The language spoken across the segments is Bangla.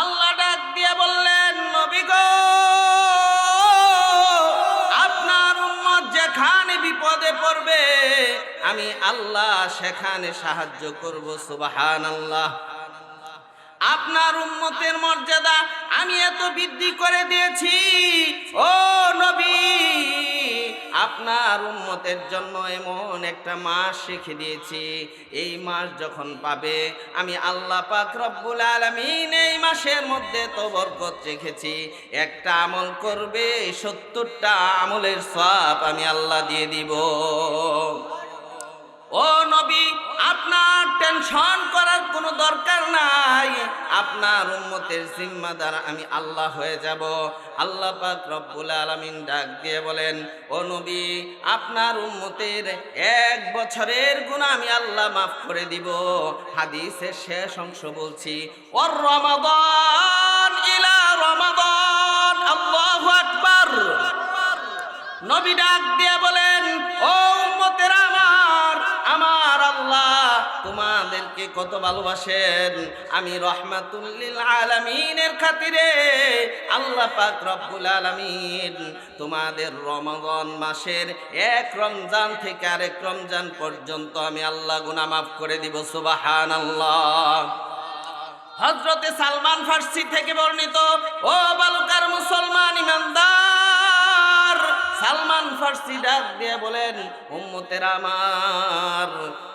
আল্লাহ ডাক দিয়ে বললেন, নবী গো, আপনার উম্মত যেখানে বিপদে পড়বে, আমি আল্লাহ সেখানে সাহায্য করব সুবাহান আল্লাহ আপনার উম্মতের মর্যাদা আমি এত বৃদ্ধি করে দিয়েছি। ও নবী আপনার উম্মতের জন্য এমন একটা মাস শিখে দিয়েছি। এই মাস যখন পাবে, আমি আল্লাহ পাক রব্বুল আলমিন এই মাসের মধ্যে তো বরকত রেখেছি। একটা আমল করবে, সত্তরটা আমলের সাপ আমি আল্লাহ দিয়ে দিব। ও নবী আপনার টেনশন করার কোনো দরকার নাই। আপনার উম্মতের জিম্মাদার আমি আল্লাহ হয়ে যাব। আল্লাহ পাক রব্বুল আলামিন ডাক দিয়ে বলেন, ও নবী, আপনার উম্মতের এক বছরের গুনাহ আমি আল্লাহ মাফ করে দিব। হাদিসের শেষ অংশ বলছি, ওর রমাদান, ইলা রমাদান, আল্লাহু আকবার। নবী ডাক দিয়ে বলেন, ও তোমাদেরকে কত ভালোবাসেন। আমি রহমাতুল্লিল আলামিনের খাতিরে আল্লাহ পাক রব্বুল আলামিন তোমাদের রমজান মাসের এক রমজান থেকে আরেক রমজান পর্যন্ত আমি আল্লাহ গুনা মাফ করে দিব সুবাহান আল্লাহ হজরতে সালমান ফার্সি থেকে বর্ণিত, ও বালুকার মুসলমান ইমানদার সালমান ফার্সি ডাক দিয়ে বলেন, উম্মতের আমার,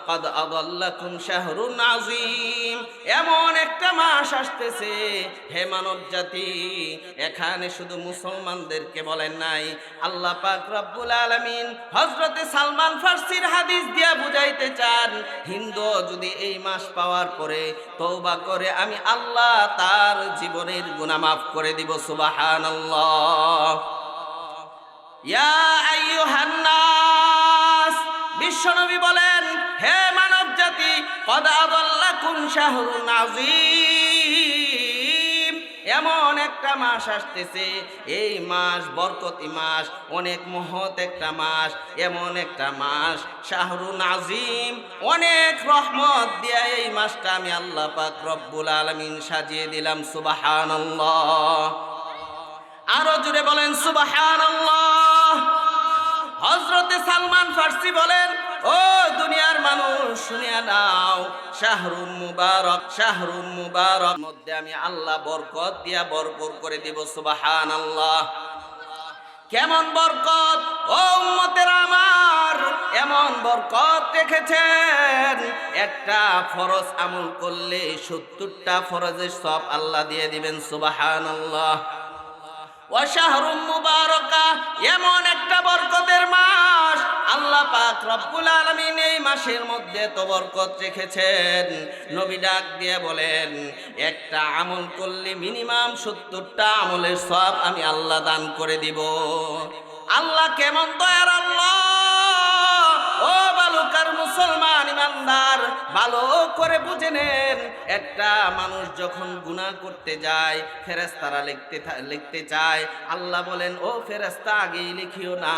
কদ আদাল্লাকুম শাহরুন আজিম এমন একটা মাস আসতেছে, হে মানব জাতি এখানে শুধু মুসলমানদেরকে বলেন নাই। আল্লাহ পাক রব্বুল আলামিন হজরতে সালমান ফার্সির হাদিস দিয়া বুঝাইতে চান, হিন্দু যদি এই মাস পাওয়ার পরে তৌবা করে, আমি আল্লাহ তার জীবনের গুনাহ মাফ করে দিব, সুবহানাল্লাহ। বিশ্বনবী বলেন, হে মানব জাতি এমন একটা মাস আসতেছে, এই মাস বরকতি মাস, অনেক মহৎ একটা মাস, এমন একটা মাস, শাহরুন আজিম অনেক রহমত দিয়া এই মাসটা আমি আল্লাহ পাক রব্বুল আলামিন সাজিয়ে দিলাম, সুবহানাল্লাহ। আরও জুড়ে বলেন সুবাহান হজরতে সালমান ফার্সি বলেন, ও দুনিয়ার মানুষ, শুনিয়া নাও শাহরুম মুবারক শাহরুম মুবারক। মধ্যে আমি আল্লাহ বরকত দিয়া বরকত করে দিব সুবাহান আল্লাহ কেমন বরকত? ও উম্মতের আমার, এমন বরকত রেখেছেন, একটা ফরজ আমল করলে সত্তরটা ফরজের সব আল্লাহ দিয়ে দিবেন সুবাহান আল্লাহ ওয়াশাহরুম এমন একটা বরকতের মাস। আল্লাহ পাক রব্বুল আলামিন এই মাসের মধ্যে তো বরকত রেখেছেন। নবী ডাক দিয়ে বলেন, একটা আমল করলে মিনিমাম সত্তরটা আমলের সব আমি আল্লাহ দান করে দিব। আল্লাহ কেমন দয়ার আল্লাহ। ও বালুকার মুসলমান ইমানদার ভালো করে বুঝে নেন। একটা মানুষ যখন গুনাহ করতে যায় ফেরেস্তারা লিখতে লিখতে চায় আল্লাহ বলেন ও ফেরেস্তা আগেই লিখিও না।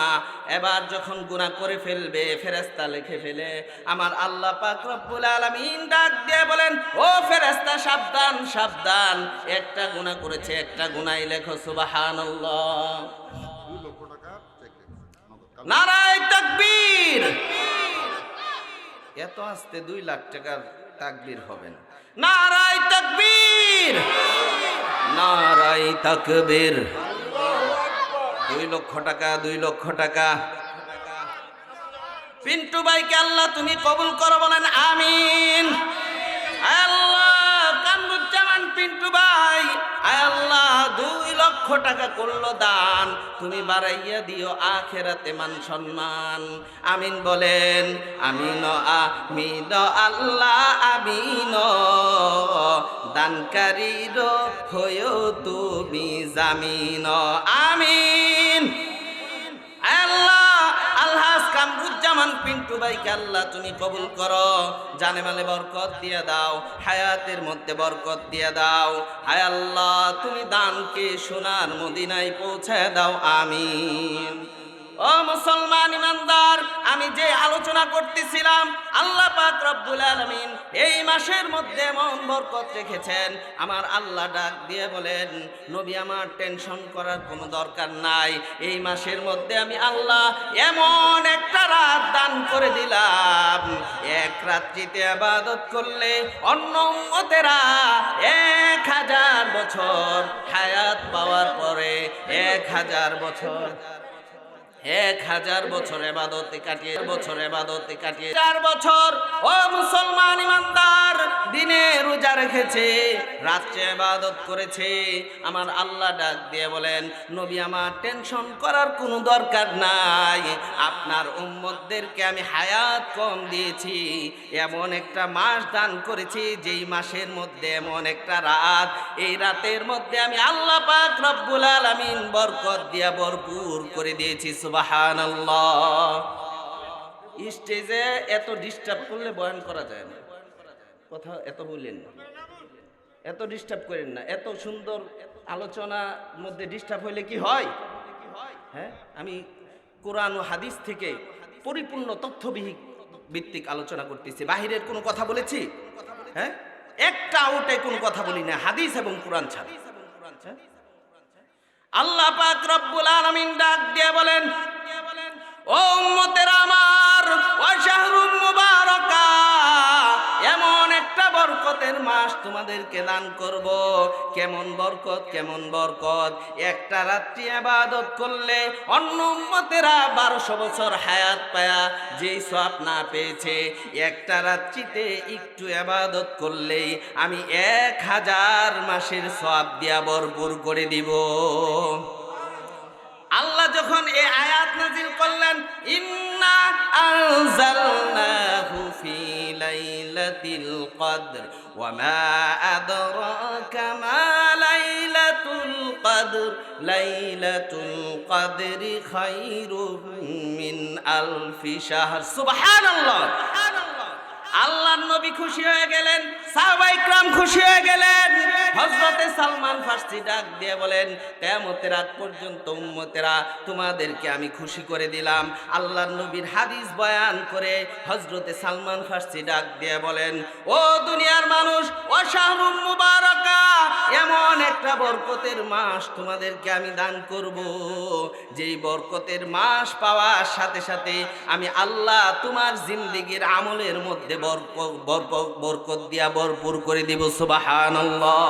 এবার যখন গুনাহ করে ফেলবে ফেরেস্তা লিখে ফেলে। আমার আল্লাহ পাক রব্বুল আলামিন ডাক দিয়ে বলেন ও ফেরেস্তা সাবধান সাবধান। একটা গুনাহ করেছে একটা গুনাই লেখো সুবহানাল্লাহ। রেখেছে নারায় তাকবীর। এত আসতে দুই লাখ টাকার তাকবির হবে না। নারায় তাকবীর। নারায় তাকবীর। দুই লক্ষ টাকা দুই লক্ষ টাকা। পিন্টু ভাইকে আল্লাহ তুমি কবুল করো বলেন আমিন। আল্লাহ কামরুজ্জামান পিন্টু ভাই আল্লাহ টাকা করল দান, তুমি বাড়াইয়া দিও আখেরাতে মান সম্মান। আমিন বলেন, আমিন আমিন, আল্লাহ, আমিন। দানকারীর হয়েও তুমি জামিন। আমিন। আল্লাহ আল্লাহ কামরুজ্জামান পিন্টু ভাইকে আল্লাহ তুমি কবুল করো। জানে মালে বরকত দিয়ে দাও, হায়াতের মধ্যে বরকত দিয়ে দাও। হায় আল্লাহ, তুমি দানকে সোনার মদিনায় পৌঁছে দাও, আমিন। ও মুসলমান ইমানদার, আমি যে আলোচনা করতেছিলাম, আল্লাহ পাক রব্বুল আলামিন এই মাসের মধ্যে এমন বরকত রেখেছেন। আমার আল্লাহ ডাক দিয়ে বলেন, নবী, আমার টেনশন করার কোনো দরকার নাই। এই মাসের মধ্যে আমি আল্লাহ এমন একটা রাত দান করে দিলাম। এক রাত্রিতে আবাদত করলে অন্য উম্মতেরা এক হাজার বছর হায়াত পাওয়ার পরে, এক হাজার বছর এক হাজার বছর এবাদতে কাটিয়ে বছর এবাদতে কাটিয়ে, চার বছর, ও মুসলমান ইমানদার, দিনে রোজা রেখেছে, রাত্রে এবাদত করেছে। আমার আল্লাহ ডাক দিয়ে বলেন, নবী, আমার টেনশন করার কোনো দরকার নাই। আপনার উম্মতদেরকে আমি হায়াত কম দিয়েছি। এমন একটা মাস দান করেছি, যেই মাসের মধ্যে এমন একটা রাত। এই রাতের মধ্যে আমি আল্লাহ পাক রব্বুল আলামিন বরকত দিয়া ভরপুর করে দিয়েছি সুবহানাল্লাহ। স্টেজে এত ডিস্টার্ব করলে বয়ান করা যায় না। কথা এত বললেন না। এত ডিস্টার্ব করেন না। এত সুন্দর আলোচনার মধ্যে ডিস্টার্ব হইলে কি হয়? হ্যাঁ আমি কোরআন ও হাদিস থেকে পরিপূর্ণ তথ্যবিহিক ভিত্তিক আলোচনা করতেছি। বাহিরের কোনো কথা বলেছি? হ্যাঁ একটা আউটে কোনো কথা বলি না। হাদিস এবং কোরআন ছাড়া। হ্যাঁ? আল্লাহ পাক রব্বুল আলামিন ডাক দিয়ে বলেন ও উম্মতের আমার ও মুবারাকা একটা বরকতের মাস তোমাদেরকে দান করব। কেমন বরকত কেমন বরকত? একটা রাত্রি আবাদত করলে অন্য উম্মতেরা বারোশো বছর হায়াত পায়া, যেই সব না পেয়েছে। একটা রাত্রিতে একটু আবাদত করলেই আমি এক হাজার মাসের সব দিয়া ভরপুর করে দিব। আল্লাহ যখন এই আয়াত নাজিল করলেন, ইন্না আনজালনাহু ফি লাইলাতিল কদর, ওয়া মা আদরাকা মা লাইলাতুল কদর, লাইলাতুল কদরি খায়রুম মিন আলফি শাহর। সুবহানাল্লাহ! আল্লাহ নবী খুশি হয়ে গেলেন। হজরতে সালমান ফার্সি ডাক দিয়ে বলেন তোমাদেরকে আমি খুশি করে দিলাম। আল্লাহ হাদিস বয়ান করে হজরতে সালমান ফার্সি ডাক দিয়ে বলেন, ও দুনিয়ার মানুষ এমন একটা বরকতের মাস তোমাদেরকে আমি দান করব। যেই বরকতের মাস পাওয়ার সাথে সাথে আমি আল্লাহ তোমার জিন্দিগির আমলের মধ্যে বরক- বরক- বরকত দিয়া ভরপুর করে দিব, সুবহানাল্লাহ।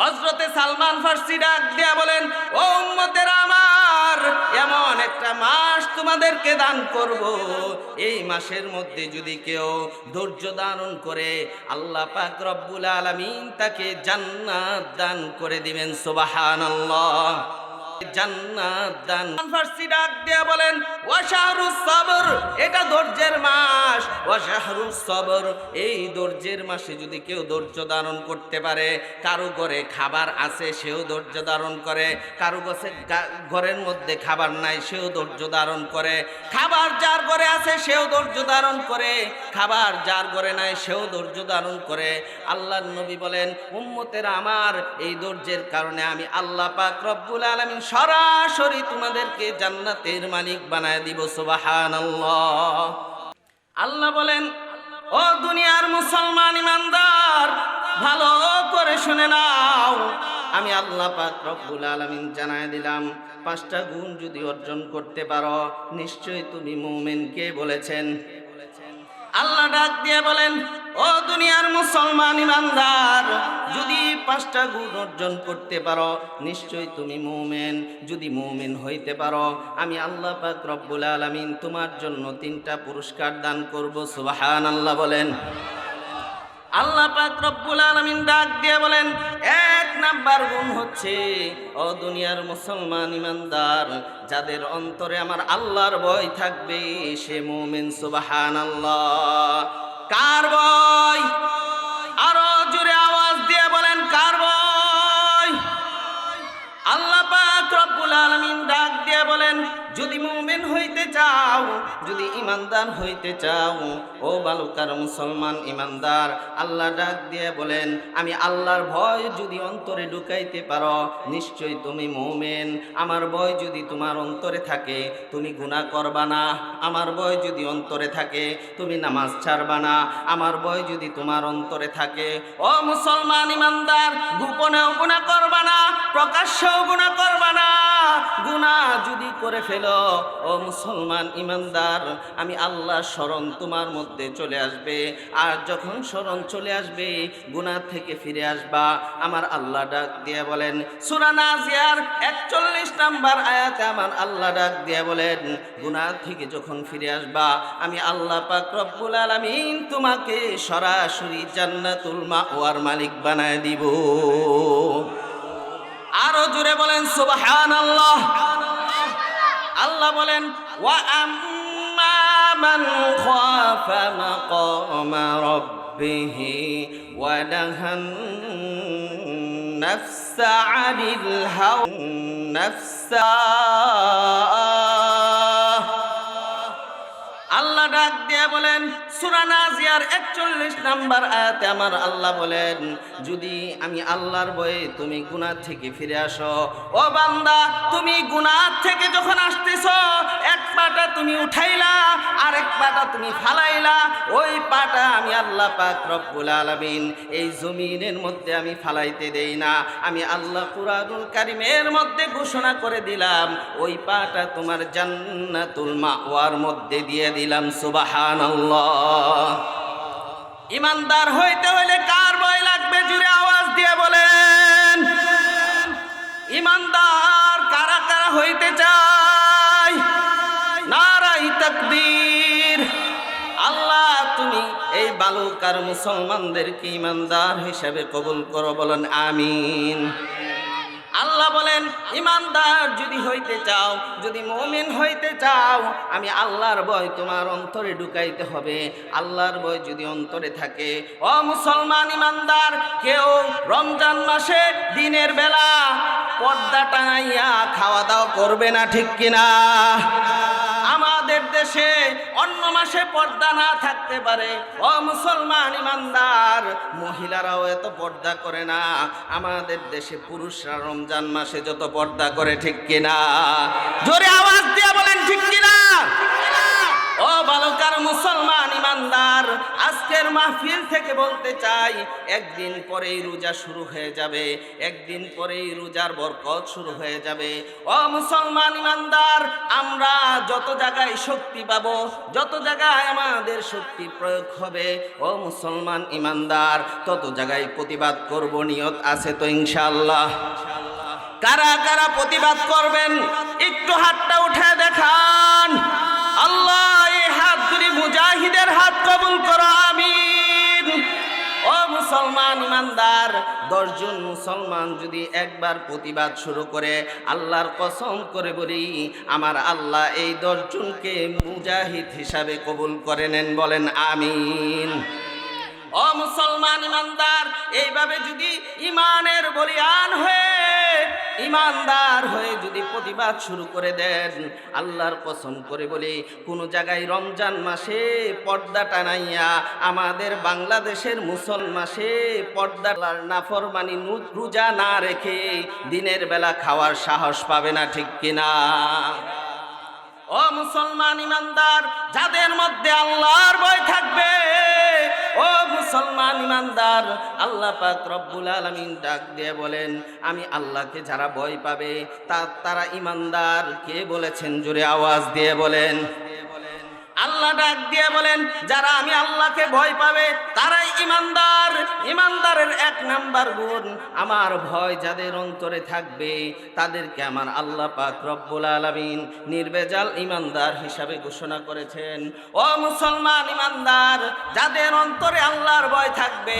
হজরতে সালমান ফার্সি ডাক দিয়া বলেন, ও উম্মতের আমার, এমন একটা মাস তোমাদেরকে দান করব। এই মাসের মধ্যে যদি কেউ ধৈর্য ধারণ করে, আল্লাহ পাক রব্বুল আলামিন তাকে জান্নাত দান করে দিবেন, সুবহানাল্লাহ। এটা ধৈর্যের মাস। ওয়াশাহরুস সবর, এই ধৈর্যের মাসে যদি কেউ ধৈর্য ধারণ করতে পারে, কারও ঘরে খাবার আছে, সেও ধৈর্য ধারণ করে। কারও কাছে ঘরের মধ্যে খাবার নাই, সেও ধৈর্য ধারণ করে। খাবার যার ঘরে আছে, সেও ধৈর্য ধারণ করে। খাবার যার ঘরে নাই, সেও ধৈর্য ধারণ করে। আল্লাহর নবী বলেন, উম্মতের আমার এই ধৈর্যের কারণে আমি আল্লাহ পাক রব্বুল আলামিন সরাসরি তোমাদেরকে জান্নাতের মালিক বানায় দিব, সুবহানাল্লাহ। আল্লাহ বলেন, ও দুনিয়ার মুসলমান ইমানদার, ভালো করে শুনে নাও। আমি আল্লাহ পাক রব্বুল আলামিন জানায় দিলাম, পাঁচটা গুণ যদি অর্জন করতে পারো, নিশ্চয়ই তুমি মুমিন কে বলেছেন। আল্লাহ ডাক দিয়ে বলেন ও দুনিয়ার মুসলমান ইমানদার, যদি পাঁচটা গুণ অর্জন করতে পারো, নিশ্চয়ই তুমি মুমেন। যদি মুমেন হইতে পারো, আমি আল্লাহ পাক রব্বুল আলামিন তোমার জন্য তিনটা পুরস্কার দান করব সুবাহান আল্লাহ বলেন। আল্লাহ পাক রব্বুল আলামিন ডাক দিয়ে বলেন, এক নাম্বার গুণ হচ্ছে, ও দুনিয়ার মুসলমান ইমানদার, যাদের অন্তরে আমার আল্লাহর ভয় থাকবে, সে মুমিন, সুবহানাল্লাহ। কার আরও জোরে আওয়াজ দিয়ে বলেন কার ভয় আল্লাহ পাক রব্বুল আলামিন ডাক দিয়ে বলেন যদি মুমিন হইতে চাও, যদি ইমানদার হইতে চাও, ও বালুকার মুসলমান ইমানদার আল্লাহ ডাক দিয়ে বলেন, আমি আল্লাহর ভয় যদি অন্তরে ঢুকাইতে পারো নিশ্চয়ই তুমি মোমেন। আমার ভয় যদি তোমার অন্তরে থাকে, তুমি গুনাহ করবা না। আমার ভয় যদি অন্তরে থাকে, তুমি নামাজ ছাড়বা না। আমার ভয় যদি তোমার অন্তরে থাকে, ও মুসলমান ইমানদার গোপনেও গুনাহ করবা না, প্রকাশ্যেও গুনাহ করবা না। গুনাহ যদি করে ফেলো ও মুসলমান ইমানদার, আমি আল্লাহ স্মরণ তোমার মধ্যে চলে আসবে। আর যখন স্মরণ চলে আসবে, গুনাহ থেকে ফিরে আসবা। আমার আল্লাহ ডাক দিয়ে বলেন, সূরা নাজিয়ার 41 নাম্বার আয়াতে আমার আল্লাহ ডাক দিয়ে বলেন, গুনাহ থেকে যখন ফিরে আসবা, আমি আল্লাহ পাক রব্বুল আলামিন তোমাকে সরাসরি জান্নাতুল মাওয়ার মালিক বানায় দিব। আরও জুড়ে বলেন সুবহান আল্লাহ বলেন আম্মা মান খাফা মাকামা রাব্বিহ ওয়া নাহান আল্লাহ ডাক দিয়ে বলেন সূরা নাজিয়ার 41 নাম্বার আয়াতে আমার আল্লাহ বলেন, যদি আমি আল্লাহর ভয়ে তুমি গুনাহ থেকে ফিরে আসো, ও বান্দা, তুমি গুনাহ থেকে যখন আসতেছো, এক পাটা তুমি উঠাইলা, আরেক পাটা তুমি ফালাইলা, ওই পাটা আমি আল্লাহ পাক রব্বুল আলামিন, এই জমিনের মধ্যে আমি ফালাইতে দেই না। আমি আল্লাহ কুরআনুল কারিমের মধ্যে ঘোষণা করে দিলাম, ওই পাটা তোমার জান্নাতুল মাওয়ার মধ্যে দিয়ে দিলাম, সুবহানাল্লাহ। ইমানদার হইতে হইলে কার ভয় লাগবে? জুড়ে আওয়াজ দিয়ে বলেন, ইমানদার কারা কারা হইতে চায়? নারাই তাকবীর। আল্লাহ, তুমি এই বালুকার মুসলমানদেরকে ইমানদার হিসাবে কবুল করো, বলেন আমিন। আল্লাহ বলেন, ইমানদার যদি হইতে চাও, যদি মমিন হইতে চাও, আমি আল্লাহর বয় তোমার অন্তরে ঢুকাইতে হবে। আল্লাহর বয় যদি অন্তরে থাকে অ মুসলমান ইমানদার, কেউ রমজান মাসে দিনের বেলা পর্দা টাঙাইয়া খাওয়া দাওয়া করবে না ঠিক কিনা? দেশে অন্য মাসে পর্দা না থাকতে পারে। ও মুসলমান ইমানদার, মহিলারাও এত পর্দা করে না। আমাদের দেশে পুরুষরা রমজান মাসে যত পর্দা করে, ঠিক কিনা? জোরে আওয়াজ দিয়ে বলেন, ঠিক কিনা? ও বালকার মুসলমান ইমানদার, আজকের মাহফিল থেকে বলতে চাই, একদিন পরেই রোজা শুরু হয়ে যাবে, একদিন পরেই রোজার বরকত শুরু হয়ে যাবে। ও মুসলমান ইমানদার, আমরা যত জায়গায় শক্তি পাবো, যত জায়গায় আমাদের শক্তি প্রয়োগ হবে, ও মুসলমান ইমানদার, তত জায়গায় প্রতিবাদ করব, নিয়ত আছে তো ইনশাআল্লাহ। কারা কারা প্রতিবাদ করবেন? একটু হাতটা উঠে দশজন মুসলমান যদি একবার প্রতিবাদ শুরু করে, আল্লাহর কসম করে বলি, আমার আল্লাহ এই দশজনকে মুজাহিদ হিসাবে কবুল করে নেন, বলেন আমিন। ও মুসলমান ইমানদার, এইভাবে যদি ইমানের বলিয়ান হয়ে, ইমানদার হয়ে যদি প্রতিবাদ শুরু করে দেন, আল্লাহর কসম করে বলি, কোনো জায়গায় রমজান মাসে পর্দা টানাইয়া, আমাদের বাংলাদেশের মুসলমান মাসে পর্দা নাফরমানি নু- রোজা না রেখে দিনের বেলা খাওয়ার সাহস পাবে না, ঠিক কিনা? ও মুসলমান ইমানদার, যাদের মধ্যে আল্লাহর ভয় থাকবে ও মুসলমান ইমানদার, আল্লাহ পাক রব্বুল আলমিন ডাক দিয়ে বলেন, আমি আল্লাহকে যারা ভয় পাবে, তা, তারা ইমানদার। কে বলেছেন? জোরে আওয়াজ দিয়ে বলেন। আল্লাহ ডাক দিয়ে বলেন, যারা আমি আল্লাহকে ভয় পাবে, তারাই ইমানদার। ইমানদারের এক নাম্বার গুণ, আমার ভয় যাদের অন্তরে থাকবে, তাদেরকে আমার আল্লাহ পাক রব্বুল আলামিন নির্বেজাল ইমানদার হিসাবে ঘোষণা করেছেন। ও মুসলমান ইমানদার, যাদের অন্তরে আল্লাহর ভয় থাকবে,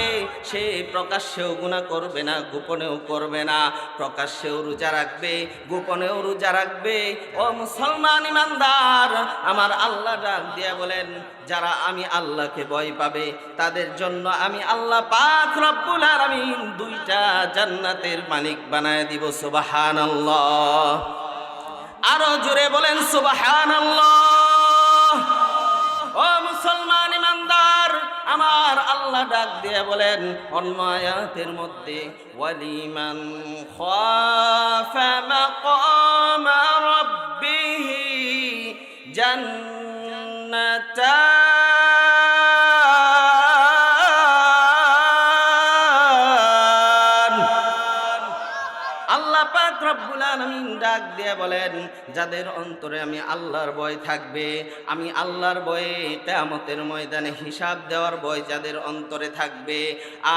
সে প্রকাশ্যেও গুণা করবে না, গোপনেও করবে না। প্রকাশ্যেও রোজা রাখবে, গোপনেও রোজা রাখবে। ও মুসলমান ইমানদার, আমার আল্লাহ ডাক দিয়া বলেন, যারা আমি আল্লাহকে ভয় পাবে, তাদের জন্য আমি আল্লাহ পাক রব্বুল আলামিন দুইটা জান্নাতের মালিক বানায় দিব, সুবহানাল্লাহ। আরও জোরে বলেন, সুবহানাল্লাহ। ও মুসলমান ইমানদার, আমার আল্লাহ ডাক দিয়ে বলেন অন্য আয়াতের মধ্যে, ওয়ালিমান খাফা মাকামা রাব্বিহি حتى যাদের অন্তরে আমি আল্লাহর ভয় থাকবে, আমি আল্লাহর ভয়ে কিয়ামতের ময়দানে হিসাব দেওয়ার বয় যাদের অন্তরে থাকবে।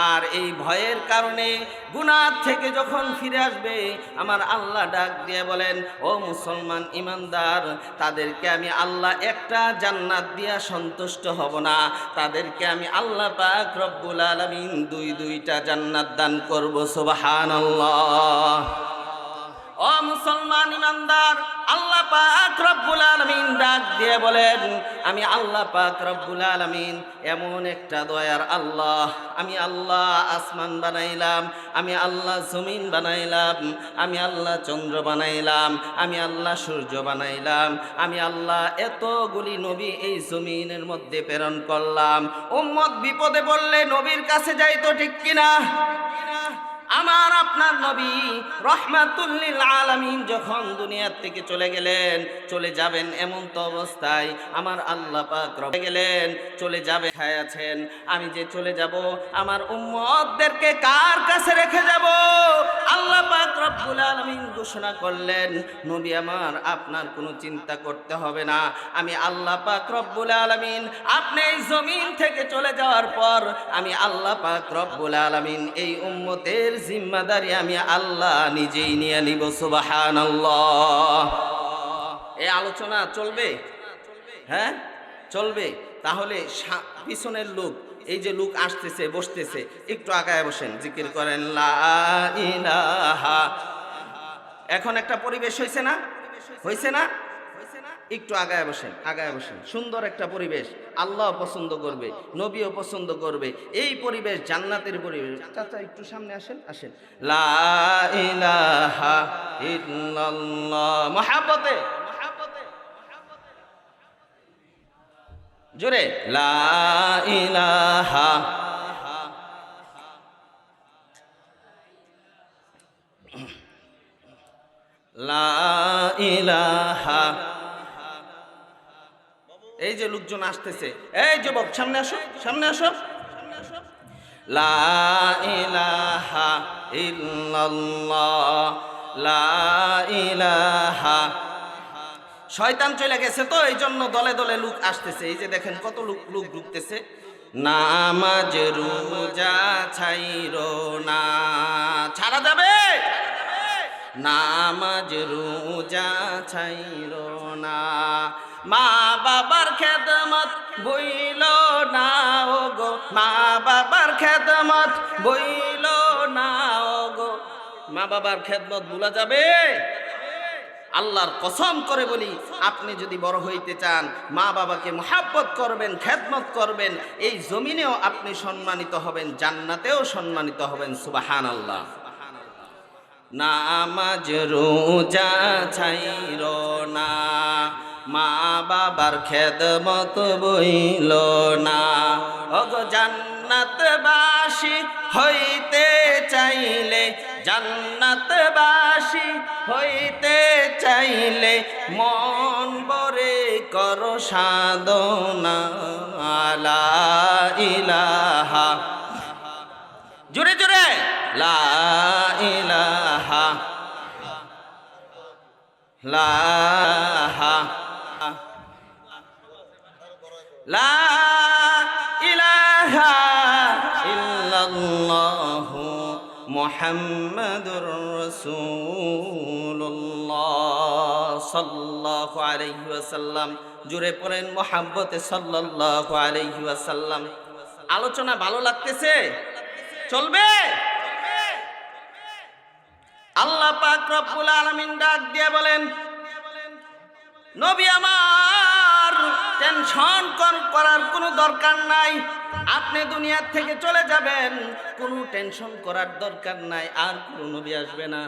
আর এই ভয়ের কারণে গুনাহ থেকে যখন ফিরে আসবে, আমার আল্লাহ ডাক দিয়ে বলেন, ও মুসলমান ইমানদার, তাদেরকে আমি আল্লাহ একটা জান্নাত দিয়া সন্তুষ্ট হব না। তাদেরকে আমি আল্লাহ পাক রব্বুল আলামিন দুই দুইটা জান্নাত দান করব, সুবহানাল্লাহ। ও মুসলমান ইমানদার, আল্লাহ পাক রব্বুল আলামিন ডাক দিয়ে বলেন, আমি আল্লাহ পাক রব্বুল আলামিন এমন একটা দয়ার আল্লাহ। আমি আল্লাহ আসমান বানাইলাম, আমি আল্লাহ জমিন বানাইলাম, আমি আল্লাহ চন্দ্র বানাইলাম, আমি আল্লাহ সূর্য বানাইলাম, আমি আল্লাহ এতগুলি নবী এই জমিনের মধ্যে প্রেরণ করলাম। উম্মত বিপদে পড়লে নবীর কাছে যাইতো ঠিক কিনা? আমার আপনার নবী রহমাতুল্লিল আলামিন যখন দুনিয়ার থেকে চলে গেলেন, চলে যাবেন এমন তো অবস্থায়। আমার আল্লাহ পাক গেলেন, চলে যাবে খায় আছেন। আমি যে চলে যাব, আমার উম্মতদেরকে কার কাছে রেখে যাব? আল্লাহ পাক রব্বুল আলামিন ঘোষণা করলেন, নবী আমার, আপনার কোনো চিন্তা করতে হবে না। আমি আল্লাহ পাক রব্বুল আলামিন, আপনি এই জমিন থেকে চলে যাওয়ার পর আমি আল্লাহ পাক রব্বুল আলামিন এই উম্মতের জিম্মাদারি আমি আল্লাহ নিজেই নিয়ে নিব, সুবহানাল্লাহ। এই আলোচনা চলবে? হ্যাঁ? চলবে? তাহলে পিছনের লোক, এই যে লোক আসতেছে, বসতেছে, একটু আগায় বসেন, জিকির করেন এখন একটা পরিবেশ হয়েছে না? হয়েছে না? একটু আগায় বসেন আগায় বসেন। সুন্দর একটা পরিবেশ, আল্লাহ পছন্দ করবে, নবীও পছন্দ করবে, এই পরিবেশ জান্নাতের পরিবেশ। চাচা, একটু সামনে আসেন আসেন। মহাব্বতে জোরে, লা যে লোকজন আসতেছে, এই যুবক, সামনে আসো সামনে আসো। শয়তান চলে গেছে তো এই জন্য দলে দলে লোক আসতেছে। এই যে দেখেন কত লোক লোক ঢুকতেছে। নামাজ, রোজা ছাইরো না। ছাড়া যাবে? নামাজ, রোজা ছাইর না। মা বাবার খেদমত বইল না ও গো মা বাবার খেদমত বইল না ও গো মা বাবার খেদমত ভুলা যাবে? আল্লাহর কসম করে বলি, আপনি যদি বড় হইতে চান, মা বাবাকে মোহাব্বত করবেন, খেদমত করবেন, এই জমিনেও আপনি সম্মানিত হবেন, জান্নাতেও সম্মানিত হবেন সুবাহান আল্লাহ নামাজ রোজা ছাইর না। মা বাবার খেদ খেদমত বইল না। অগ জান্নাতবাসী, হইতে চাইলে জান্নাতবাসী, হইতে চাইলে মন বরে কর সাধনা। আলা ইলাহা। জুড়ে জোরে। লা ইলাহা। লা লা ইলাহা ইল্লাল্লাহ মুহাম্মাদুর রাসূলুল্লাহ সাল্লাল্লাহু আলাইহি ওয়াসাল্লাম। জোরে পড়েন মোহাব্বতে সাল্লাল্লাহু আলাইহি ওয়াসাল্লাম। আলোচনা ভালো লাগতেছে? চলবে? আল্লাহ পাক রব্বুল আলামিন ডাক দিয়ে বলেন, নবী আমার টেনশন করার কোনো দরকার নাই। আপনি দুনিয়ার থেকে চলে যাবেন, কোনো টেনশন করার দরকার নাই, আর কোনো নবী আসবে না।